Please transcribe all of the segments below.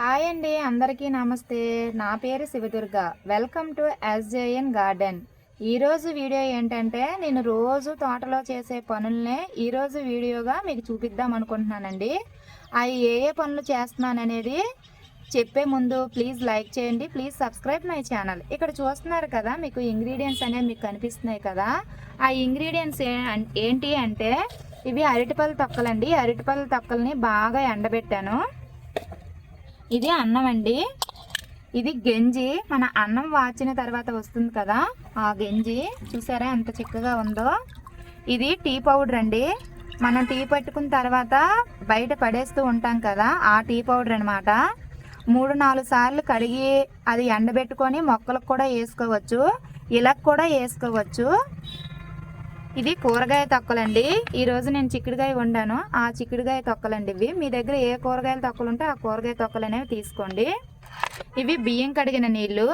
Hi అండి అందరికీ నమస్తే. నా పేరు Shivadurga. Welcome to SJN garden. ఈరోజు వీడియో ఏంటంటే నేను రోజు తోటలో చేసే పనులనే ఈరోజు వీడియోగా మీకు చూపిద్దాం అనుకుంటున్నానండి. అవి ఏ ఏ పనులు చేస్తున్నాను అనేది చెప్పే ముందు ప్లీజ్ లైక్ చేయండి ప్లీజ్ సబ్స్క్రైబ్ మై ఛానల్. ఇక్కడ చూస్తున్నారు కదా మీకు ఇంగ్రీడియంట్స్ అనేవి మీకు కనిపిస్తున్నాయి కదా. ఆ ఇంగ్రీడియంట్స్ ఏంటి అంటే ఇవి అరటిపళ్ళు తొక్కలండి. అరటిపళ్ళు తొక్కల్ని బాగా ఎండబెట్టాను. ఇది అన్నం అండి. ఇది గంజి. మన అన్నం వాచిన తర్వాత వస్తుంది కదా ఆ గంజి. చూసారా ఎంత చిక్కగా ఉందో. ఇది టీ పౌడర్ అండి. మనం టీ పట్టుకున్న తర్వాత బయట పడేస్తూ ఉంటాం కదా ఆ టీ పౌడర్ అనమాట మూడు నాలుగు సార్లు కడిగి అది ఎండబెట్టుకొని మొక్కలకు కూడా వేసుకోవచ్చు. ఇలా కూడా వేసుకోవచ్చు. ఇది కూరగాయ తొక్కలండి. ఈ రోజు నేను చిక్కుడుగాయ వండాను. ఆ చిక్కుడుగాయ తొక్కలండి ఇవి. మీ దగ్గర ఏ కూరగాయల తొక్కలు ఉంటే ఆ కూరగాయ తొక్కలు అనేవి తీసుకోండి. ఇవి బియ్యం కడిగిన నీళ్ళు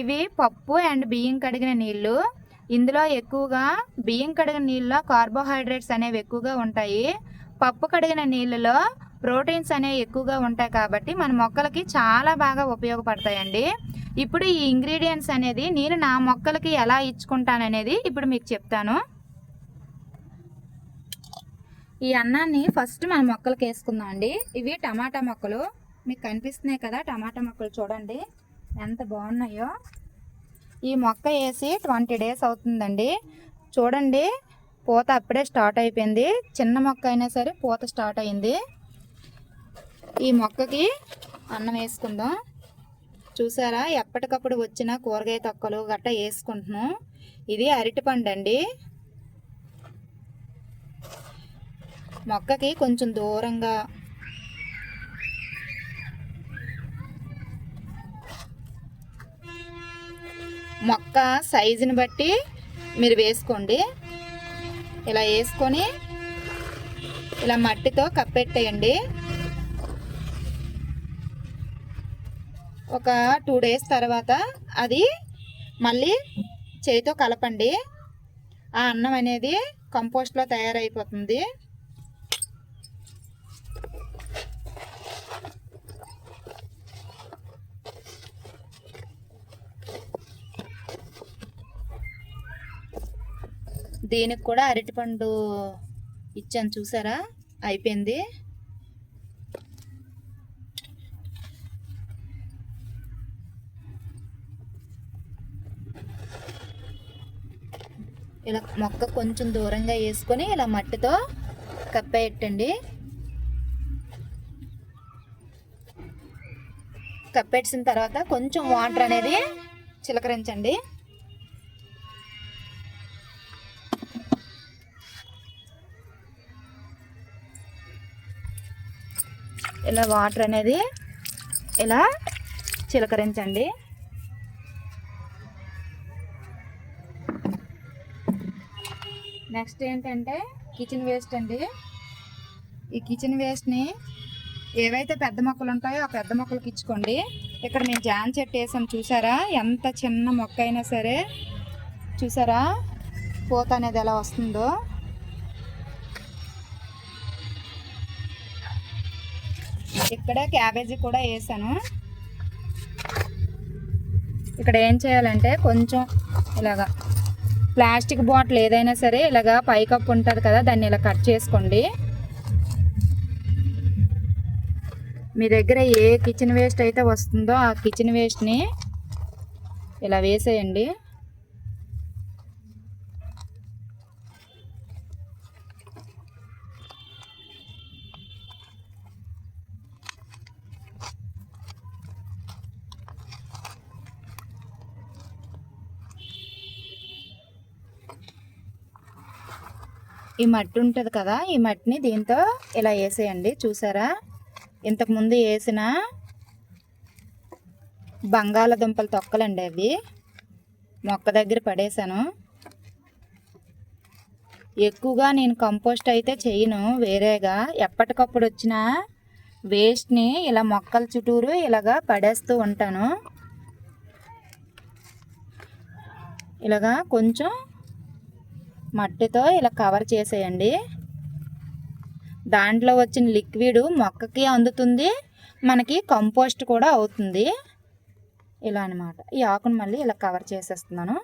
ఇవి పప్పు అండ్ బియ్యం కడిగిన నీళ్ళు. ఇందులో ఎక్కువగా బియ్యం కడిగిన నీళ్ళలో కార్బోహైడ్రేట్స్ అనేవి ఎక్కువగా ఉంటాయి. పప్పు కడిగిన నీళ్ళలో ప్రోటీన్స్ అనేవి ఎక్కువగా ఉంటాయి కాబట్టి మన మొక్కలకి చాలా బాగా ఉపయోగపడతాయండి. ఇప్పుడు ఈ ఇంగ్రీడియంట్స్ అనేది నేను నా మొక్కలకి ఎలా ఇచ్చుకుంటాననేది ఇప్పుడు మీకు చెప్తాను. ఈ అన్నాన్ని ఫస్ట్ మన మొక్కలకి వేసుకుందాం అండి. ఇవి టమాటా మొక్కలు. మీకు కనిపిస్తున్నాయి కదా టమాటా మొక్కలు చూడండి. ఎంత బాగున్నాయో. ఈ మొక్క వేసి ట్వంటీ డేస్ అవుతుందండి. చూడండి పూత అప్పుడే స్టార్ట్ అయిపోయింది. చిన్న మొక్క అయినా సరే పూత స్టార్ట్ అయింది. ఈ మొక్కకి అన్నం వేసుకుందాం. చూసారా ఎప్పటికప్పుడు వచ్చిన కూరగాయ తొక్కలు గట్ట వేసుకుంటున్నాం. ఇది అరటిపండు అండి మొక్కకి కొంచెం దూరంగా. మొక్క సైజుని బట్టి మీరు వేసుకోండి. ఇలా వేసుకొని ఇలా మట్టితో కప్పెట్టేయండి. ఒక టూ డేస్ తర్వాత అది మళ్ళీ చేతితో కలపండి. ఆ అన్నం అనేది కంపోస్ట్లో తయారైపోతుంది. దీనికి కూడా అరటిపండు ఇచ్చాను చూసారా? అయిపోయింది. ఇలా మొక్క కొంచెం దూరంగా వేసుకొని ఇలా మట్టితో కప్పేయట్టండి కప్పేసిన తర్వాత కొంచెం వాటర్ అనేది చిలకరించండి. ఇలా వాటర్ అనేది ఇలా చిలకరించండి. నెక్స్ట్ ఏంటంటే కిచెన్ వేస్ట్ అండి. ఈ కిచెన్ వేస్ట్ని ఏవైతే పెద్ద మొక్కలు ఉంటాయో ఆ పెద్ద మొక్కలకి ఇచ్చుకోండి. ఇక్కడ మేము జాన్ చెట్టు వేసాం చూసారా? ఎంత చిన్న మొక్క అయినా సరే చూసారా? పూత అనేది ఎలా వస్తుందో? ఇక్కడ క్యాబేజీ కూడా వేసాను. ఇక్కడ ఏం చేయాలంటే కొంచెం ఇలాగా ప్లాస్టిక్ బాటిల్ ఏదైనా సరే ఇలాగా పైకప్పు ఉంటుంది కదా దాన్ని ఇలా కట్ చేసుకోండి. మీ దగ్గర ఏ కిచెన్ వేస్ట్ అయితే వస్తుందో ఆ కిచెన్ వేస్ట్ని ఇలా వేసేయండి. ఈ మట్టి ఉంటుంది కదా ఈ మట్టిని దీంతో ఇలా వేసేయండి చూసారా? ఇంతకుముందు వేసిన బంగాళదుంపల తొక్కలండి అవి. మొక్క దగ్గర పడేశాను. ఎక్కువగా నేను కంపోస్ట్ అయితే చేయను వేరేగా. ఎప్పటికప్పుడు వచ్చిన వేస్ట్ని ఇలా మొక్కల చుట్టూరు ఇలాగా పడేస్తూ ఉంటాను. ఇలాగా కొంచెం మట్టితో ఇలా కవర్ చేసేయండి. దాంట్లో వచ్చిన లిక్విడ్ మొక్కకి అందుతుంది. మనకి కంపోస్ట్ కూడా అవుతుంది. ఇలా అనమాట ఈ ఆకును మళ్ళీ ఇలా కవర్ చేసేస్తున్నాను.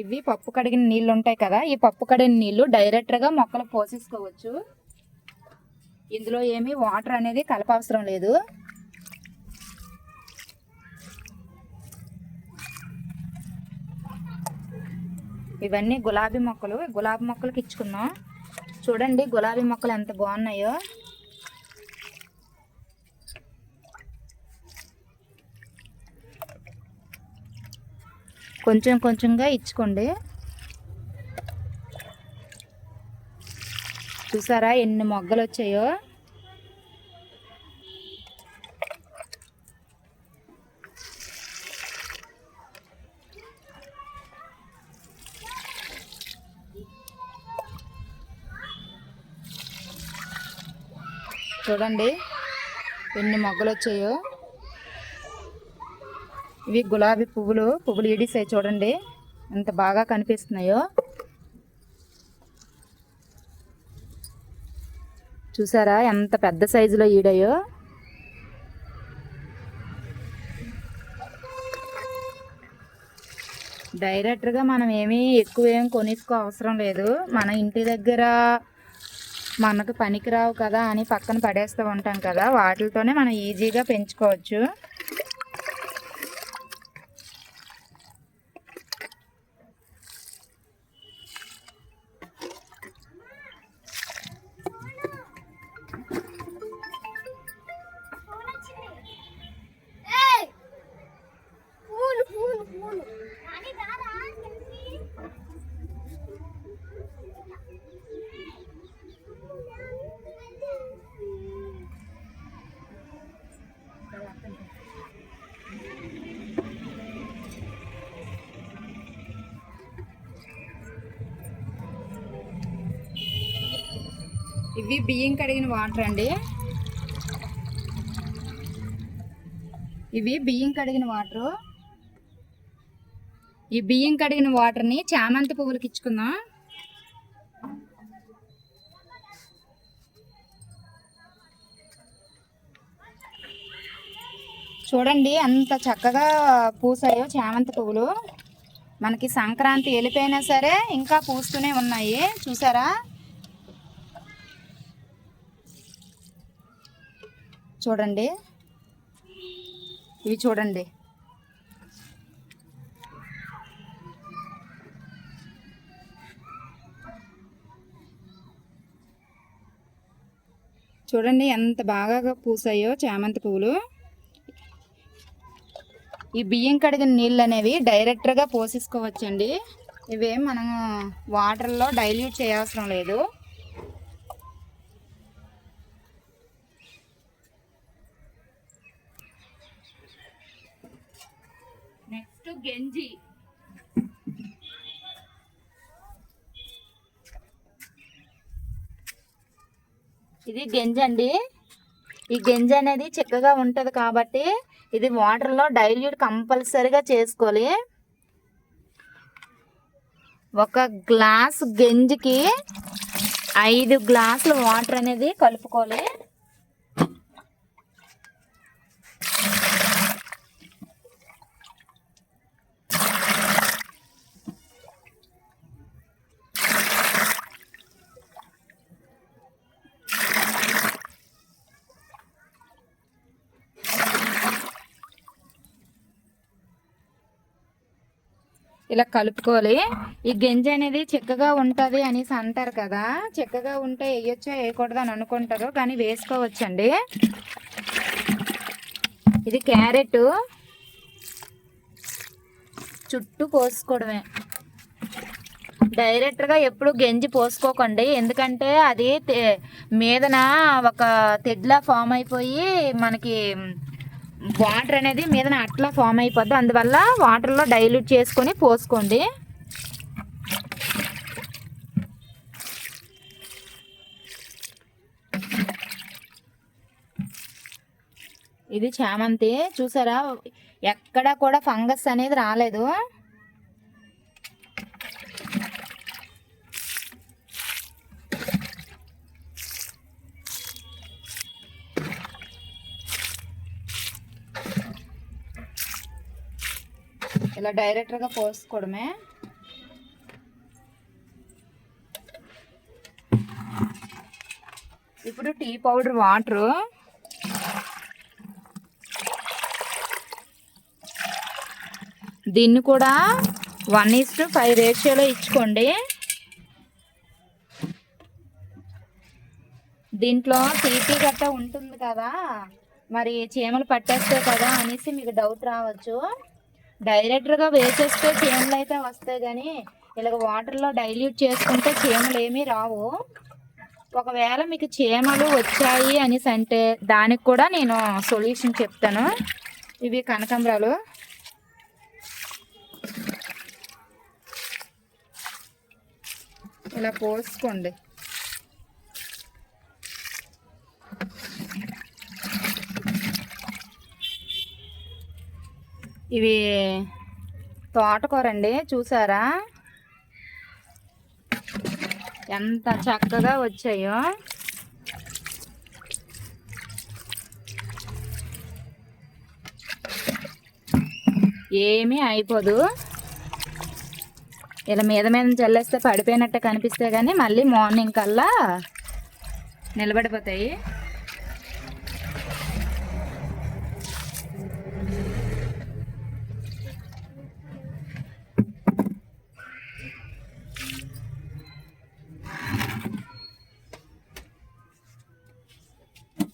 ఇవి పప్పు కడిగిన నీళ్ళు ఉంటాయి కదా ఈ పప్పు కడిగిన నీళ్ళు డైరెక్ట్గా మొక్కలు పోసేసుకోవచ్చు. ఇందులో ఏమీ వాటర్ అనేది కలపవసరం లేదు. ఇవన్నీ గులాబీ మొక్కలు గులాబీ మొక్కలకి ఇచ్చుకున్నాం చూడండి గులాబీ మొక్కలు ఎంత బాగున్నాయో. కొంచెం కొంచెంగా ఇచ్చుకోండి. చూసారా ఎన్ని మొగ్గలు వచ్చాయో? చూడండి ఎన్ని మొగ్గలు వచ్చాయో. ఇవి గులాబీ పువ్వులు పువ్వులు ఇడిసాయి చూడండి. ఎంత బాగా కనిపిస్తున్నాయో. చూసారా ఎంత పెద్ద సైజులో ఈడాయో. డైరెక్ట్గా మనం ఏమీ ఎక్కువ ఏం కొనుక్కో అవసరం లేదు. మన ఇంటి దగ్గర మనకు పనికిరావు కదా అని పక్కన పడేస్తూ ఉంటాం కదా. వాటితోనే మనం ఈజీగా పెంచుకోవచ్చు. ఇవి బియ్యం కడిగిన వాటర్ అండి. ఇవి బియ్యం కడిగిన వాటర్. ఈ బియ్యం కడిగిన వాటర్ని చామంతి పువ్వులకి ఇచ్చుకుందాం. చూడండి అంత చక్కగా పూసాయో చామంతి పువ్వులు. మనకి సంక్రాంతి వెళ్ళిపోయినా సరే ఇంకా పూస్తూనే ఉన్నాయి. చూసారా? చూడండి. ఇవి చూడండి. చూడండి ఎంత బాగా పూసాయో చామంతి పువ్వులు. ఈ బియ్యం కడిగిన నీళ్ళు అనేవి డైరెక్ట్గా పోసేసుకోవచ్చండి. ఇవేం మనం వాటర్లో డైల్యూట్ చేయవసరం లేదు. నెక్స్ట్ గెంజి. ఇది గంజి అండి. ఈ గంజి అనేది చిక్కగా ఉంటుంది కాబట్టి ఇది వాటర్లో డైల్యూట్ కంపల్సరీగా చేసుకోవాలి. ఒక గ్లాస్ గంజికి ఐదు గ్లాసులు వాటర్ అనేది కలుపుకోవాలి. ఇలా కలుపుకోవాలి. ఈ గింజ అనేది చెక్కగా ఉంటుంది అనేసి అంటారు కదా. చెక్కగా ఉంటే వేయొచ్చో వేయకూడదు అని అనుకుంటారు కానీ వేసుకోవచ్చండి. ఇది క్యారెట్. చుట్టూ పోసుకోవడమే. డైరెక్ట్గా ఎప్పుడు గంజి పోసుకోకండి. ఎందుకంటే అది తె- మీదన ఒక తెడ్లా ఫామ్ అయిపోయి మనకి వాటర్ అనేది మీద అట్లా ఫామ్ అయిపోద్ది. అందువల్ల వాటర్లో డైల్యూట్ చేసుకొని పోసుకోండి. ఇది చామంతి. చూసారా? ఎక్కడా కూడా ఫంగస్ అనేది రాలేదు. ఇలా డైరెక్ట్గా పోసుకోవడమే ఇప్పుడు టీ పౌడర్ వాటరు. దీన్ని కూడా వన్ ఈస్ టు ఫైవ్ రేషియోలో ఇచ్చుకోండి. దీంట్లో తీపి గట్ట ఉంటుంది కదా మరి చీమలు పట్టేస్తాయి కదా అనేసి మీకు డౌట్ రావచ్చు. డైరెక్ట్గా వేసేస్తే చీమలు అయితే వస్తాయి కానీ ఇలాగ వాటర్లో డైల్యూట్ చేసుకుంటే చీమలు ఏమీ రావు. ఒకవేళ మీకు చీమలు వచ్చాయి అనేసి అంటే దానికి కూడా నేను సొల్యూషన్ చెప్తాను. ఇవి కనకాంబరాలు. ఇలా పోసుకోండి. ఇవి తోటకూర అండి చూసారా? ఎంత చక్కగా వచ్చాయో. ఏమీ అయిపోదు. ఇలా మీద మీద చల్లేస్తే పడిపోయినట్టు కనిపిస్తే కానీ మళ్ళీ మార్నింగ్ కల్లా నిలబడిపోతాయి.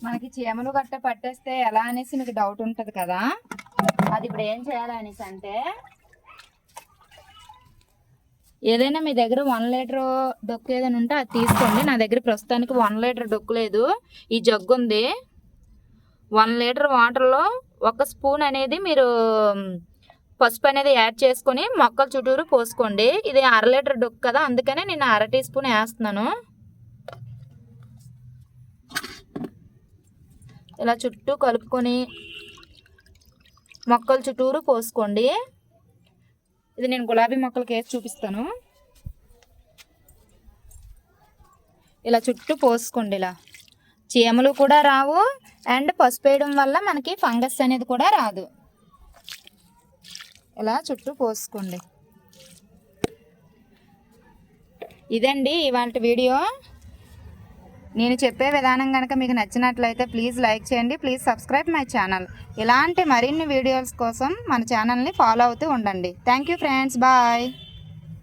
మనకి చీమలు గట్ట పట్టేస్తే ఎలా అనేసి మీకు డౌట్ ఉంటుంది కదా? అది ఇప్పుడు ఏం చేయాలి అనేసి అంటే ఏదైనా మీ దగ్గర వన్ లీటర్ డొక్కు ఏదైనా ఉంటే అది తీసుకోండి. నా దగ్గర ప్రస్తుతానికి వన్ లీటర్ డొక్కు లేదు. ఈ జగ్గు ఉంది. వన్ లీటర్ వాటర్లో ఒక స్పూన్ అనేది మీరు పసుపు అనేది యాడ్ చేసుకొని మొక్కల చుట్టూరు పోసుకోండి. ఇది అర లీటర్ డొక్కు కదా అందుకనే నేను అర టీ స్పూన్ వేస్తున్నాను. ఇలా చుట్టూ కలుపుకొని మొక్కల చుట్టూరు పోసుకోండి. ఇది నేను గులాబీ మొక్కలకి వేసి చూపిస్తాను. ఇలా చుట్టూ పోసుకోండి ఇలా. చీమలు కూడా రావు అండ్ పసుపు వేయడం వల్ల మనకి ఫంగస్ అనేది కూడా రాదు. ఇలా చుట్టూ పోసుకోండి. ఇదండి ఇవాళ వీడియో. నేను చెప్పే విధానం కనుక మీకు నచ్చినట్లయితే ప్లీజ్ లైక్ చేయండి ప్లీజ్ సబ్స్క్రైబ్ మై ఛానల్ ఇలాంటి మరిన్ని వీడియోస్ కోసం మన ఛానల్ని ఫాలో అవుతూ ఉండండి. Thank you friends bye